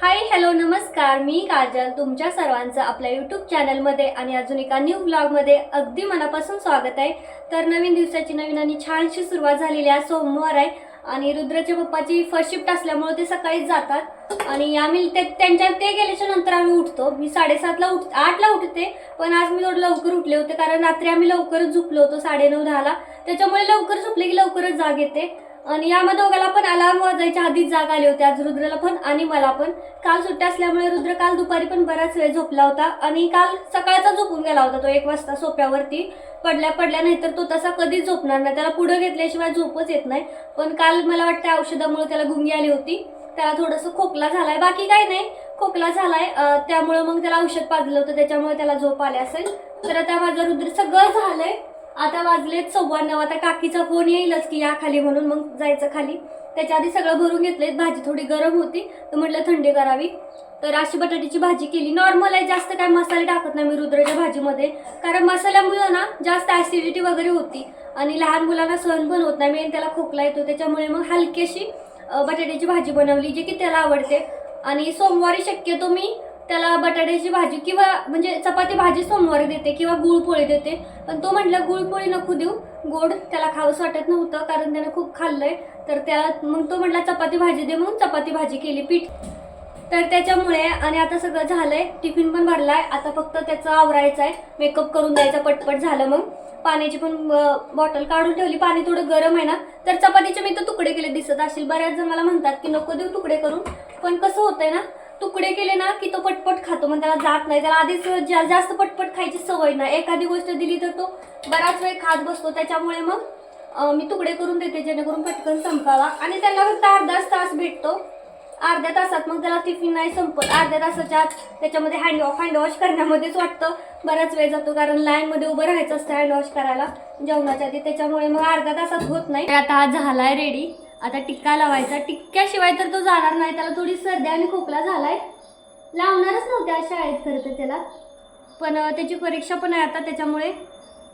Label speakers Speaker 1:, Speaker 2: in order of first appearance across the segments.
Speaker 1: हाय hello नमस्कार. मी काजल तुमच्या सर्वांचं आपल्या यूट्यूब चॅनलमध्ये आणि अजून एका न्यू ब्लॉगमध्ये अगदी मनापासून स्वागत आहे. तर नवीन दिवसाची नवीन आणि छानशी सुरुवात झालेली आहे सोमवार आहे आणि रुद्राच्या पप्पाची फर्स्ट शिफ्ट असल्यामुळे ते सकाळीच जातात. आणि आम्ही ते त्यांच्या ते गेल्याच्यानंतर आम्ही उठतो. मी साडेसातला उठ आठला उठते पण आज मी थोडं लवकर उठले होते कारण रात्री आम्ही लवकरच झोपलो होतो साडेनऊ दहाला त्याच्यामुळे लवकर झोपले की लवकरच जाग येते. आणि यामध्ये दोघाला पण अलार्म वाजायच्या आधीच जाग आली होती. आज रुद्रला पण आणि मला पण. काल सुट्ट्या असल्यामुळे रुद्र काल दुपारी पण बराच वेळ झोपला होता आणि काल सकाळचा झोपून गेला होता तो एक वाजता सोप्यावरती. पडल्या पडल्या नाही तर तो तसा कधीच झोपणार नाही. त्याला पुढं घेतल्याशिवाय झोपच येत नाही. पण काल मला वाटतं औषधामुळे त्याला गुंगी आली होती. त्याला थोडंसं खोकला झालाय. बाकी काही नाही. खोकला झालाय. अं, त्यामुळे मग त्याला औषध पाजलं होतं. त्याच्यामुळे त्याला झोप आले असेल. तर आता माझं रुद्र सगळं झालंय. आता वाजलेत सव्वा नऊ आता काकीचा फोन येईलच की या खाली म्हणून मग जायचं खाली. त्याच्या आधी सगळं भरून घेतलेत भाजी थोडी गरम होती तर म्हटलं थंडी करावी. तर अशी बटाट्याची भाजी केली. नॉर्मल आहे जास्त काय मसाले टाकत नाही मी रुद्राच्या भाजीमध्ये. कारण मसाल्यामुळे ना जास्त ॲसिडिटी वगैरे होती. आणि लहान मुलांना सहन पण होत नाही मेन त्याला खोकला येतो. त्याच्यामुळे मग हलकीशी बटाट्याची भाजी बनवली जी की त्याला आवडते. आणि सोमवारी शक्यतो मी त्याला बटाट्याची भाजी किंवा म्हणजे चपाती भाजी सोमवारी देते किंवा गुळपोळी देते. पण तो म्हटलं गुळपोळी नको देऊ गोड. त्याला खावंसं वाटत नव्हतं कारण त्यानं खूप खाल्लंय. तर त्या मग तो म्हटला चपाती भाजी दे म्हणून चपाती भाजी केली पीठ. तर त्याच्यामुळे आणि आता सगळं झालंय टिफिन पण भरलाय आता फक्त त्याचं आवरायचं आहे मेकअप करून द्यायचा पटपट झालं मग. पाण्याची पण बॉटल काढून ठेवली पाणी थोडं गरम आहे ना तर चपातीचे मी तर तुकडे केले दिसत असेल बऱ्याच जण मला म्हणतात की नको देऊ तुकडे करून. पण कसं होतंय ना तुकडे केले ना की तो पटपट खातो मग त्याला जात नाही. त्याला आधीच जा- जास्त पटपट खायची सवय नाही. एखादी गोष्ट दिली तर तो बराच वेळ खात बसतो. त्याच्यामुळे मग मी तुकडे करून देते जेणेकरून पटकन संपावा. आणि त्यांना फक्त अर्धाच तास भेटतो. अर्ध्या तासात मग त्याला टिफिन नाही संपत. अर्ध्या तासाच्या आत त्याच्यामध्ये हँड वॉश हँड वॉश करण्यामध्येच वाटतं. बराच वेळ जातो कारण लाईनमध्ये उभं राहायचं असतं हँड वॉश करायला जेवणाच्या आधी. त्याच्यामुळे मग अर्ध्या तासात होत नाही. आता झालाय रेडी आता टिक्का लावायचा. टिक्क्याशिवाय तर तो जाणार नाही. त्याला थोडी सर्दी आणि खोकला झालाय. लावणारच नव्हते आज शाळेत खरं तर त्याला. पण त्याची परीक्षा पण आहे आता त्याच्यामुळे.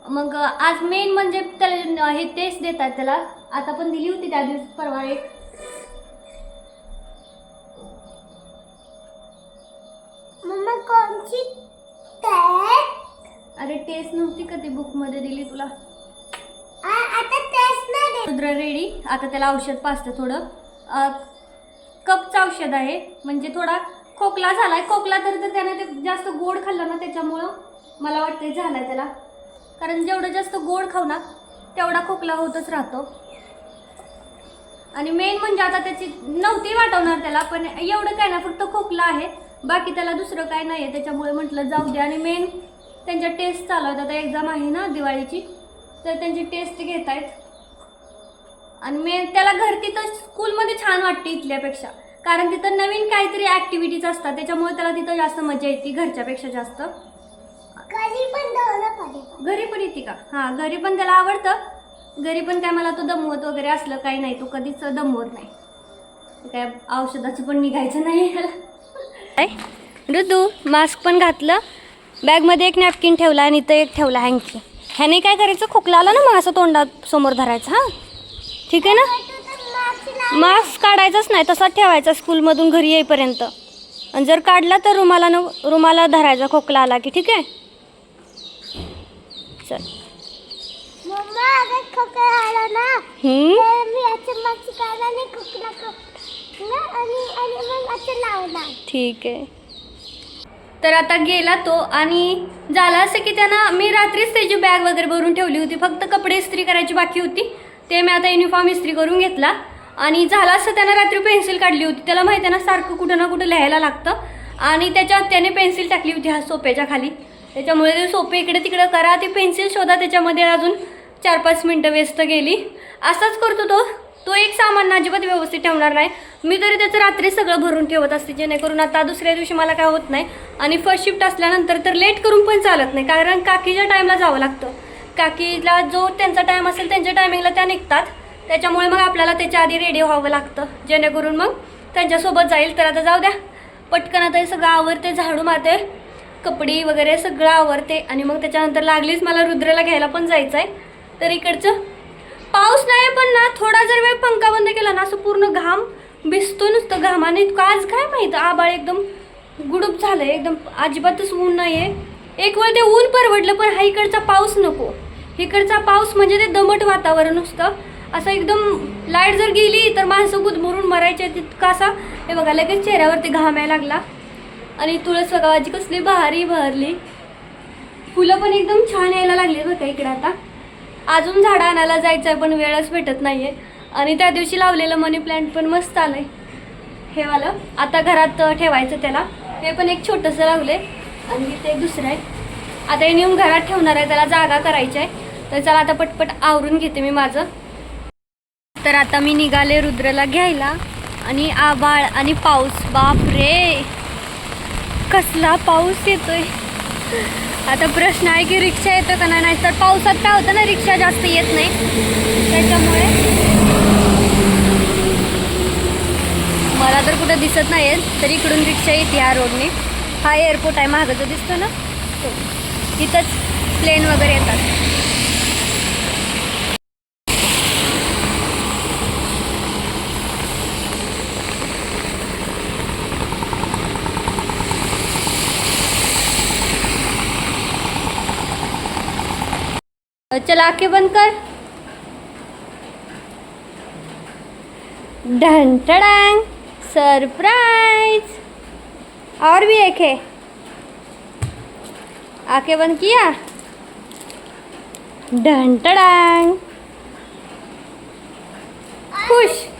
Speaker 1: मग आज मेन म्हणजे त्याला हे टेस्ट देतात त्याला. आता पण दिली होती त्या दिवशी परवा एक. अरे टेस्ट नव्हती का ती बुकमध्ये दिली तुला? रुद्र रेडी. आता त्याला औषध पाजतं थोडं. कपचं औषध आहे. म्हणजे थोडा खोकला झाला आहे खोकला तर तर त्याने ते जास्त गोड खाल्लं ना त्याच्यामुळं मला वाटतं आहे त्याला. कारण जेवढं जास्त गोड खाऊ ना तेवढा खोकला होतच राहतो. आणि मेन म्हणजे आता त्याची नव्हती वाटवणार त्याला पण एवढं काय ना फक्त खोकला आहे. बाकी त्याला दुसरं काय नाही आहे त्याच्यामुळे म्हटलं जाऊ दे. आणि मेन त्यांच्या टेस्ट चालू आहेत. आता एक्झाम आहे ना दिवाळीची. तर त्यांची टेस्ट घेत आहेत आणि मेन त्याला घर तिथं स्कूलमध्ये छान वाटते इथल्यापेक्षा. कारण तिथं नवीन काहीतरी ॲक्टिव्हिटीज असतात त्याच्यामुळे त्याला तिथं जास्त मजा येते घरच्यापेक्षा जास्त.
Speaker 2: कधी पण
Speaker 1: घरी पण येते का? हां घरी पण त्याला आवडतं. घरी पण काय मला तो दमवत वगैरे असलं काही नाही तो कधीच दमवत नाही. काय औषधाचं पण निघायचं नाही ऋतू मास्क पण घातलं. बॅगमध्ये एक नॅपकिन ठेवला आणि इथं एक ठेवला हँकी ह्याने काय करायचं? खोकला आला ना मग असं तोंडात समोर धरायचं हां? ठीक आहे ना? मास्क काढायचाच नाही तसाच ठेवायचा स्कूलमधून घरी येईपर्यंत. आणि जर काढला तर रुमाला न रुमाला धरायचा खोकला आला की ठीक आहे? चल. ठीक आहे. तर आता गेला तो आणि झालं असं की त्यांना मी रात्रीच त्याची बॅग वगैरे भरून ठेवली होती. फक्त कपडे इस्त्री करायची बाकी होती. ते मी आता युनिफॉर्म इस्त्री करून घेतला. आणि झालं असं त्यानं रात्री पेन्सिल काढली होती. त्याला माहिती आहे ना सारखं कुठं ना कुठं लिहायला लागतं. आणि त्याच्यात त्याने पेन्सिल टाकली होती हा सोप्याच्या खाली. त्याच्यामुळे ते सोपे इकडे तिकडे करा. ती पेन्सिल शोधा. त्याच्यामध्ये अजून चार पाच मिनटं व्यस्त गेली. असाच करतो तो. तो एक सामान अजिबात व्यवस्थित ठेवणार नाही. मी तरी त्याचं रात्री सगळं भरून ठेवत असते. जेणेकरून आता दुसऱ्या दिवशी मला काय होत नाही. आणि फर्स्ट शिफ्ट असल्यानंतर तर लेट करून पण चालत नाही. कारण काकीच्या टाईमला जावं लागतं. काकीला जो त्यांचा टाईम असेल त्यांच्या टायमिंगला त्या निघतात. त्याच्यामुळे मग आपल्याला त्याच्या आधी रेडी व्हावं लागतं. जेणेकरून मग त्यांच्यासोबत जाईल. तर आता जाऊ द्या. पटकन आता हे सगळं आवरते झाडू मारते कपडे वगैरे सगळं आवरते. आणि मग त्याच्यानंतर लागलीच मला रुद्रला घ्यायला पण जायचं आहे तर इकडचं पाऊस नाही पण ना थोडा जर वेळ पंखा बंद केला ना असं पूर्ण घाम भिजतो नुसतं घामाने. इतकं आज काय माहीत? आबाळ एकदम गुडूप झालंय. एकदम अजिबातच ऊन नाहीये. एक वेळ ते ऊन परवडलं पण हा इकडचा पाऊस नको. इकडचा पाऊस म्हणजे ते दमट वातावरण असतं. असं एकदम लाइट जर गेली तर माणसं गुदमरून मरायचे तितका असा हे बघा लगेच चेहऱ्यावरती घाम यायला लागला. आणि तुळस गावाची कसली बहारी बहरली फुलं पण एकदम छान यायला लागली बघा इकडे आता. अजून झाडं आणायला जायचं आहे पण वेळच भेटत नाही आहे आणि त्या दिवशी लावलेलं मनी प्लांट पण मस्त आलंय. हे वालं आता घरात ठेवायचं त्याला. हे पण एक छोटंसं लावलंय. आणि ते एक दुसरं आहे. आता हे नेऊन घरात ठेवणार आहे त्याला जागा करायची आहे. तर चला आता पटपट आवरून घेते मी माझं. तर आता मी निघाले रुद्रला घ्यायला. आणि आबाळ आणि पाऊस. बाप रे कसला पाऊस येतोय. आता प्रश्न आहे की रिक्षा येतो का नाही? तर पावसात काय होतं ना रिक्षा जास्त येत नाही. त्याच्यामुळे मला तर कुठं दिसत नाही तर इकडून रिक्षा येते ह्या रोडने. हा एअरपोर्ट आहे. मागं दिसतो ना तो. इथंच प्लेन वगैरे येतात. चला आंखें बंद कर ढन टडांग सरप्राइज। और भी एक है। आंखें बंद किया? ढन टडांग। खुश।
Speaker 2: और कुछ नहीं है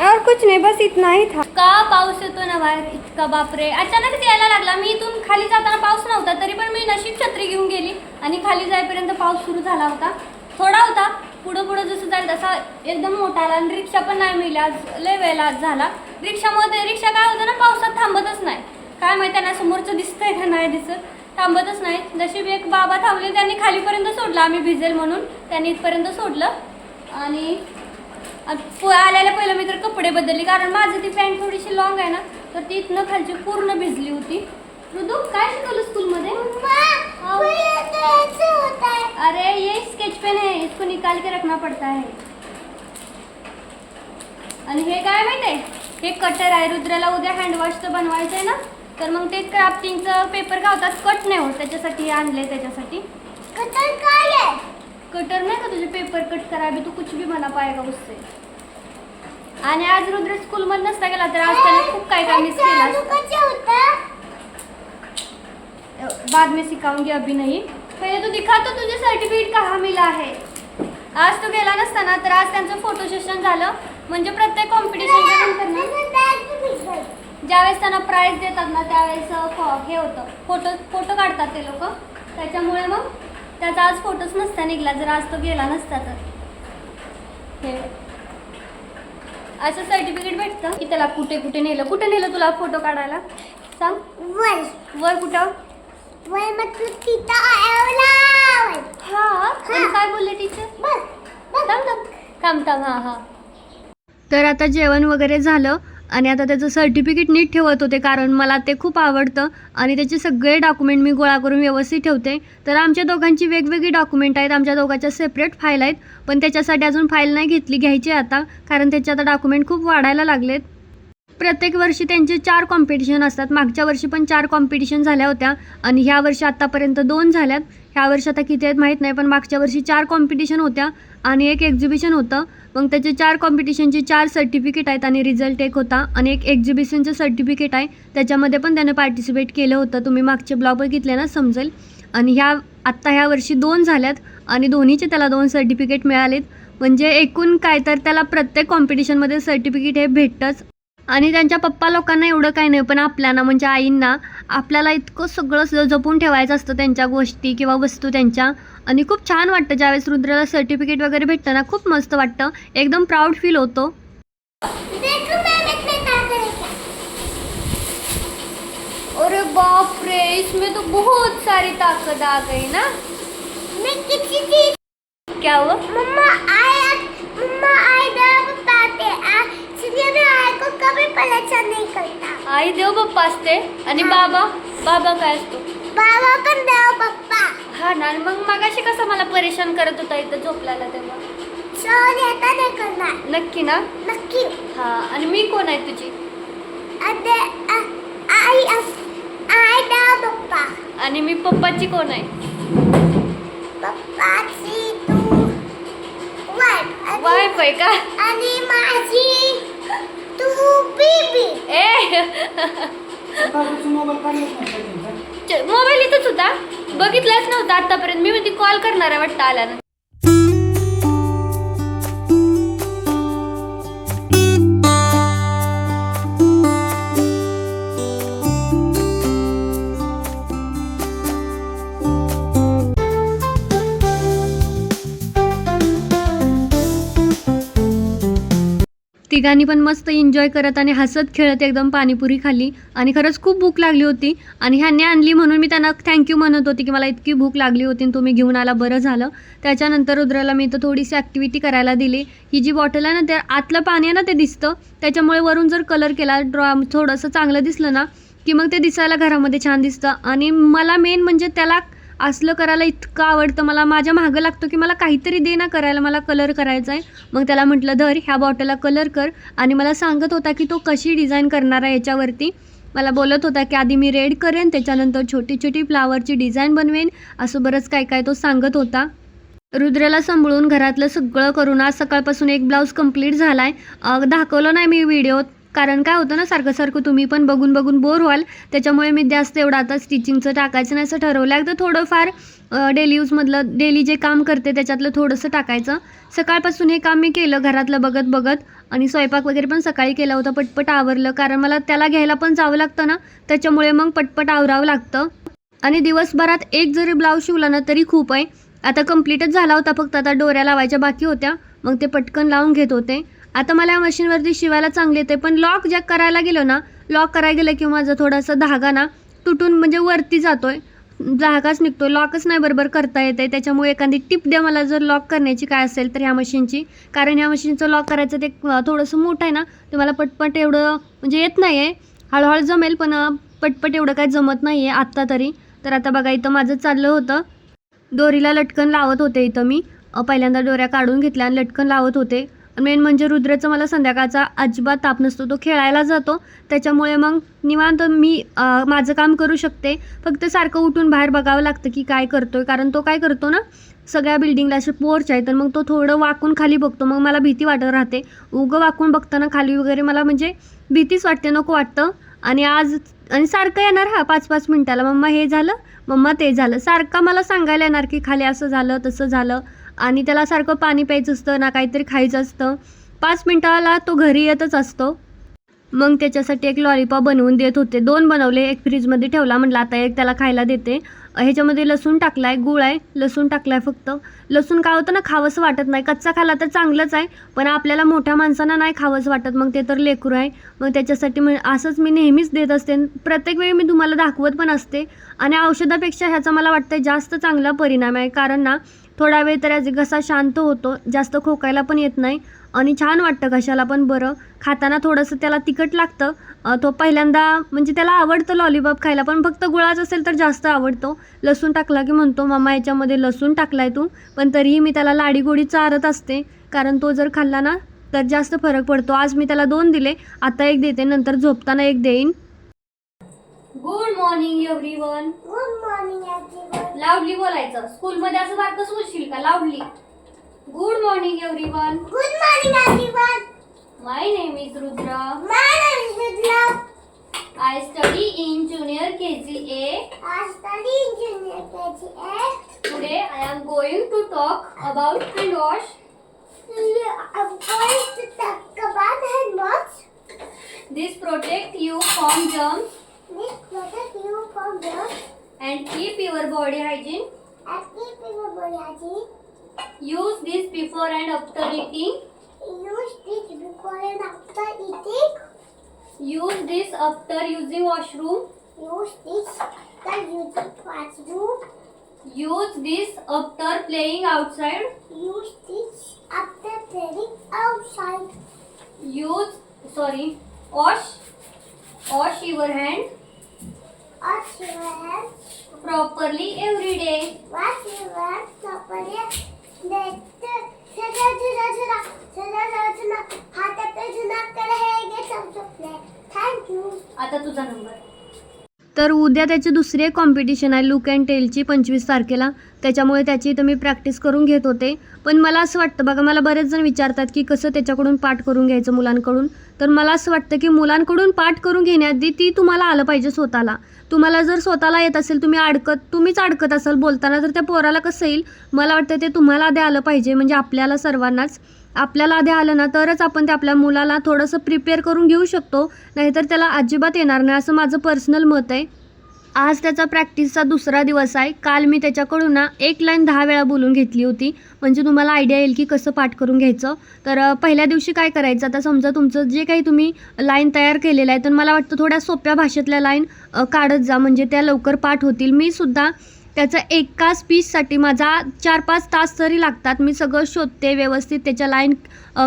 Speaker 1: और कुछ नाही बस इतना ही था। का पाऊस येतो ना बाहेर? इतका बापरे. अचानकच यायला लागला. मी इथून खाली जाताना पाऊस नव्हता तरी पण मी नशीब छत्री घेऊन गेली आणि खाली जाईपर्यंत पाऊस सुरू झाला होता. थोडा होता पुढं पुढं जसं जाईल तसा एकदम मोठा आला आणि रिक्षा पण नाही मिळली. आज लय वेळेला आज झाला. रिक्षामध्ये रिक्षा काय होतं ना पावसात थांबतच नाही. काय माहिती त्यांना समोरचं दिसतंय का नाही दिसत. थांबतच नाही. नशीब एक बाबा थांबले त्यांनी खालीपर्यंत सोडलं. आम्ही भिजेल म्हणून त्यांनी इथपर्यंत सोडलं. आणि आणि पो- आल्याला पहिलं मी तर कपडे बदलले कारण माझं ती पॅन्ट थोडीशी लॉंग आहे ना तर ती इथनं खालची पूर्ण भिजली होती. ऋतू काय शिकवलं स्कूलमध्ये? अरे ये स्केच पेन है इसको निकाल के रखना पड़ता है. आणि हे काय माहिती आहे? हे कटर आहे रुद्राला उद्या हँडवॉशचं बनवायचं आहे ना तर मग ते क्राफ्टिंगचं पेपर गावतात कट नाही होत त्याच्यासाठी हे आणलंय त्याच्यासाठी.
Speaker 2: कटर काय है
Speaker 1: कटर नाही का तुझे पेपर कट करा अभी तू कुछ भी मला पाएगा उससे. आणि आज रुद्र स्कूलमध्ये नसता गेला तर आज त्याने खूप काय काय मिस केलं बाद में सिखाऊंगी अभी नहीं. पहले तू दिखा तो तुझे सर्टिफिकेट कहाँ मिला है. आज तू गेला नसताना तर आज त्यांचं फोटो सेशन झालं. म्हणजे प्रत्येक कॉम्पिटिशनच्या नंतर ना ज्यावेळेस त्यांना प्राईज देतात ना त्यावेळेस हे होतं. फोटो फोटो काढतात ते लोक. त्याच्यामुळे मग त्याचा आज फोटोच नसता निघला जर आज तो गेला नसता तर. हे. असं सर्टिफिकेट भेटतं की त्याला कुठे कुठे नेलं. कुठे नेलं तुला फोटो काढायला? सांग.
Speaker 2: वर
Speaker 1: वर कुठं?
Speaker 2: वर मतलब
Speaker 1: हा? काय बोलले टीचर
Speaker 2: बस.
Speaker 1: थांब थांब. थांब थांब. हां हां. तर आता जेवण वगैरे झालं. आणि आता त्याचं सर्टिफिकेट नीट ठेवत होते कारण मला ते खूप आवडतं. आणि त्याचे सगळे डॉक्युमेंट मी गोळा करून व्यवस्थित ठेवते. तर आमच्या दोघांची वेगवेगळी डॉक्युमेंट आहेत आमच्या दोघांच्या सेपरेट फाईल आहेत. पण त्याच्यासाठी अजून फाईल नाही घेतली घ्यायची आता कारण त्याचे आता डॉक्युमेंट खूप वाढायला लागलेत. प्रत्येक वर्षी त्यांचे चार कॉम्पिटिशन असतात. मागच्या वर्षी पण चार कॉम्पिटिशन झाल्या होत्या आणि ह्या वर्षी आत्तापर्यंत दोन झाल्यात. ह्या वर्षी आता किती आहेत माहीत नाही पण मागच्या वर्षी चार कॉम्पिटिशन होत्या आणि एक एक्झिबिशन होतं. मग त्याचे चार कॉम्पिटिशनचे चार सर्टिफिकेट आहेत आणि रिझल्ट एक होता आणि एक एक्झिबिशनचं सर्टिफिकेट आहे. त्याच्यामध्ये पण त्याने पार्टिसिपेट केलं होतं. तुम्ही मागचे ब्लॉग बघितले ना समजेल. आणि ह्या आत्ता ह्या वर्षी दोन झाल्यात आणि दोन्हीचे त्याला दोन सर्टिफिकेट मिळालेत. म्हणजे एकूण काय तर त्याला प्रत्येक कॉम्पिटिशनमध्ये सर्टिफिकेट हे भेटतंच. आणि त्यांच्या पप्पा लोकांना एवढं काही नाही पण आपल्याला म्हणजे आईंना आपल्याला इतकं सगळं जपून ठेवायचं असतं त्यांच्या गोष्टी किंवा वस्तू त्यांच्या. आणि खूप छान वाटतं ज्यावेळेस रुद्राला सर्टिफिकेट वगैरे भेटतं ना खूप मस्त वाटतं. एकदम प्राऊड फील होतो. अरे बाप रे इसमें तो बहुत सारी ताकत आ गई ना।
Speaker 2: मैं किसी चीज
Speaker 1: क्या हुआ?
Speaker 2: मम्मा आया मम्मा आई आई को कभी परेशान नहीं करता
Speaker 1: आई देव बाप्पा असते आणि बाबा? बाबा काय असतो?
Speaker 2: बाबा पण द्या पप्पा
Speaker 1: हा ना आणि मग मगाशी कसं मला परेशान करत होता इथं झोपल्याला तेव्हा? नक्की ना?
Speaker 2: नक्की।
Speaker 1: हा आणि मी कोण आहे तुझी?
Speaker 2: आई आई पप्पा
Speaker 1: आणि मी पप्पाची कोण आहे?
Speaker 2: पप्पाची तू। वाईफ
Speaker 1: आहे का?
Speaker 2: आणि माझी
Speaker 1: मोबाईल इथंच होता. बघितलाच नव्हता आतापर्यंत. मी म्हणते कॉल करणार आहे वाटतं आल्यानं तिघांनी पण मस्त एन्जॉय करत आणि हसत खेळत एकदम पाणीपुरी खाल्ली. आणि खरंच खूप भूक लागली होती. आणि ह्यांनी आणली म्हणून मी त्यांना थँक्यू म्हणत होती की मला इतकी भूक लागली होती आणि तुम्ही घेऊन आला बरं झालं. त्याच्यानंतर रुद्राला मी इथं थोडीशी ॲक्टिव्हिटी करायला दिली. ही जी बॉटल आहे ना त्या आतलं पाणी आहे ना ते दिसतं. त्याच्यामुळे वरून जर कलर केला ड्रॉ थोडंसं चांगलं दिसलं ना की मग ते दिसायला घरामध्ये छान दिसतं. आणि मला मेन म्हणजे त्याला असलं करायला इतकं आवडतं मला माझ्या मागं लागतो की मला काहीतरी दे ना करायला मला कलर करायचा आहे. मग त्याला म्हटलं धर ह्या बॉटलला कलर कर. आणि मला सांगत होता की तो कशी डिझाईन करणार आहे याच्यावरती. मला बोलत होता की आधी मी रेड करेन त्याच्यानंतर छोटी छोटी फ्लावरची डिझाईन बनवेन. असं बरंच काय काय तो सांगत होता. रुद्रला सांभाळून घरातलं सगळं करून आज सकाळपासून एक ब्लाऊज कंप्लीट झाला आहे दाखवलं नाही मी व्हिडिओत कारण काय होतं ना सारखं सारखं तुम्ही पण बघून बघून बोर व्हाल. त्याच्यामुळे मी जास्त एवढं आता स्टिचिंगचं टाकायचं नाही असं ठरवलं. आहे तर थोडंफार डेली यूजमधलं डेली जे काम करते त्याच्यातलं थोडंसं टाकायचं. सकाळपासून हे काम मी केलं घरातलं बघत बघत. आणि स्वयंपाक वगैरे पण सकाळी केला होता पटपट आवरलं. कारण मला त्याला घ्यायला पण जावं लागतं ना त्याच्यामुळे मग पटपट आवरावं लागतं. आणि दिवसभरात एक जरी ब्लाऊज शिवला ना तरी खूप आहे. आता कंप्लीटच झाला होता फक्त आता डोऱ्या लावायच्या बाकी होत्या. मग ते पटकन लावून घेत होते. आता मला या मशीनवरती शिवायला चांगले येते पण लॉक ज्या करायला गेलो ना लॉक करायला गेलं की माझं थोडासा धागा ना तुटून म्हणजे वरती जातोय. धागाच निघतो लॉकच नाही बरोबर करता येते त्याच्यामुळे एखादी टिप द्या मला जर लॉक करण्याची काय असेल तर ह्या मशीनची कारण ह्या मशीनचं लॉक करायचं ते थोडंसं मोठं आहे ना ते मला पटपट एवढं म्हणजे येत नाही आहे हळूहळू जमेल पण पटपट एवढं काय जमत नाही आहे आत्ता तरी. तर आता बघा इथं माझं चाललं होतं. दोरीला लटकन लावत होते इथं मी. पहिल्यांदा दोऱ्या काढून घेतल्या आणि लटकन लावत होते. मेन म्हणजे रुद्राचं मला संध्याकाळचा अजिबात ताप नसतो तो खेळायला जातो. त्याच्यामुळे मग निवांत मी माझं काम करू शकते. फक्त सारखं उठून बाहेर बघावं लागतं की काय करतोय कारण तो काय करतो ना सगळ्या बिल्डिंगला असे पोर्च आहे तर मग तो थोडं वाकून खाली बघतो. मग मला भीती वाटत राहते. उगं वाकून बघताना खाली वगैरे मला म्हणजे भीतीच वाटते नको वाटतं. आणि आज आणि सारखं येणार हा पाच पाच मिनटाला. मम्मा हे झालं. मम्मा ते झालं. सारखं मला सांगायला येणार की खाली असं झालं तसं झालं. आणि त्याला सारखं पाणी प्यायचं असतं ना काहीतरी खायचं असतं. पाच मिनिटाला तो घरी येतच असतो. मग त्याच्यासाठी एक लॉलीपॉप बनवून देत होते. दोन बनवले एक फ्रीजमध्ये ठेवला म्हटलं आता एक त्याला खायला देते. ह्याच्यामध्ये लसूण टाकला आहे गुळ आहे. लसूण टाकला आहे फक्त. लसूण काय होतं ना खावंसं वाटत नाही. कच्चा खाला तर चांगलंच आहे पण आपल्याला मोठ्या माणसांना नाही खावंसं वाटत. मग ते तर लेकरू आहे. मग त्याच्यासाठी असंच मी नेहमीच देत असते. प्रत्येक वेळी मी तुम्हाला दाखवत पण असते. आणि औषधापेक्षा ह्याचा मला वाटतं जास्त चांगला परिणाम आहे. कारण ना थोडा वेळ तर याचा घसा शांत होतो जास्त खोकायला पण येत नाही. आणि छान वाटतं घशाला पण बरं. खाताना थोडंसं त्याला तिखट लागतं. तो पहिल्यांदा म्हणजे त्याला आवडतं लॉलीपॉप खायला पण फक्त गुळाच असेल तर जास्त आवडतो. लसूण टाकला की म्हणतो मम्मा याच्यामध्ये लसूण टाकलाय तू. पण तरीही मी त्याला लाडीगोडी चारत असते. कारण तो जर खाल्ला ना तर जास्त फरक पडतो. आज मी त्याला दोन दिले आता एक देते नंतर झोपताना एक देईन. Good morning everyone
Speaker 2: good morning everyone
Speaker 1: loudly बोलायचं. स्कूलमध्ये असं बारकं बोलशील का? Loudly good morning everyone
Speaker 2: good morning everyone
Speaker 1: my name is Rudra
Speaker 2: my name is Rudra
Speaker 1: I study in junior K G A
Speaker 2: I study in junior KGA.
Speaker 1: Today I am going to talk about hand wash
Speaker 2: I'm going to talk about hand wash.
Speaker 1: This protect you from germs
Speaker 2: This protect you from germs
Speaker 1: and keep your body hygiene
Speaker 2: and keep your body hygiene.
Speaker 1: Use this before and after eating
Speaker 2: Use this before and after eating.
Speaker 1: Use this after using washroom
Speaker 2: Use this after using washroom.
Speaker 1: Use this after playing outside
Speaker 2: Use this after playing outside.
Speaker 1: Use sorry wash wash your hand
Speaker 2: Wash your hands.
Speaker 1: Properly every day
Speaker 2: हे
Speaker 1: आता तुझा number तर उद्या त्याची दुसरी एक competition आहे look and टेलची पंचवीस तारखेला. त्याच्यामुळे त्याची तर मी प्रॅक्टिस करून घेत होते. पण मला असं वाटतं बघा मला बरेच जण विचारतात की कसं त्याच्याकडून पाठ करून घ्यायचं मुलांकडून. तर मला असं वाटतं की मुलांकडून पाठ करून घेण्याआधी ती तुम्हाला आलं पाहिजे स्वतःला. तुम्हाला जर स्वतःला येत असेल तुम्ही अडकत तुम्हीच अडकत असाल बोलताना तर त्या पोराला कसं येईल? मला वाटतं ते तुम्हाला आधी आलं पाहिजे म्हणजे आपल्याला सर्वांनाच. आपल्याला आधी आलं ना तरच आपण ते आपल्या मुलाला थोडंसं प्रिपेअर करून घेऊ शकतो. नाहीतर त्याला अजिबात येणार नाही असं माझं पर्सनल मत आहे. आज त्याचा प्रॅक्टिसचा दुसरा दिवस आहे. काल मी त्याच्याकडून ना एक लाईन दहा वेळा बोलून घेतली होती. म्हणजे तुम्हाला आयडिया येईल की कसं पाठ करून घ्यायचं. तर पहिल्या दिवशी काय करायचं? आता समजा तुमचं जे काही तुम्ही लाईन तयार केलेलं आहे तर मला वाटतं थोड्या सोप्या भाषेतल्या लाईन काढत जा. म्हणजे त्या लवकर पाठ होतील. मी सुद्धा त्याचं एकाच पीससाठी माझा चार पाच तास तरी लागतात. मी सगळं शोधते व्यवस्थित त्याच्या लाईन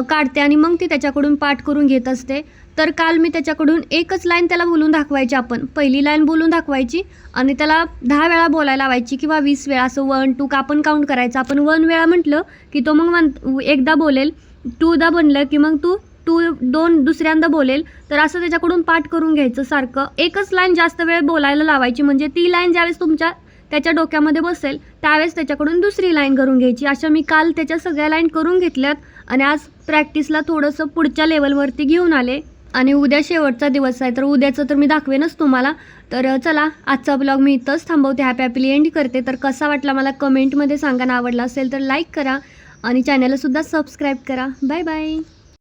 Speaker 1: काढते आणि मग ती त्याच्याकडून पाठ करून घेत असते. तर काल मी त्याच्याकडून एकच लाईन त्याला बोलून दाखवायची आपण. पहिली लाईन बोलून दाखवायची आणि त्याला दहा वेळा बोलायला लावायची किंवा वीस वेळा. असं वन टू का आपण काउंट करायचं. आपण वन वेळा म्हटलं की तो मग वन एकदा बोलेल टूदा बनलं की मग तू टू दोन दुसऱ्यांदा बोलेल. तर असं त्याच्याकडून पाठ करून घ्यायचं सारखं. एकच लाईन जास्त वेळ बोलायला लावायची म्हणजे ती लाईन ज्यावेळेस तुमच्या त्याच्या डोक्यामध्ये बसेल त्यावेळेस त्याच्याकडून दुसरी लाईन करून घ्यायची. अशा मी काल त्याच्या सगळ्या लाईन करून घेतल्यात आणि आज प्रॅक्टिसला थोडंसं पुढच्या लेवलवरती घेऊन आले. आणि उद्या शेवटचा दिवस आहे तर उद्याचं तर मी दाखवेनच तुम्हाला. तर चला आजचा ब्लॉग मी इथंच थांबवते. हॅपी हॅपीली एंड करते. तर कसा वाटला मला कमेंटमध्ये सांगायला आवडला असेल तर लाईक करा. आणि चॅनलसुद्धा सबस्क्राईब करा. Bye bye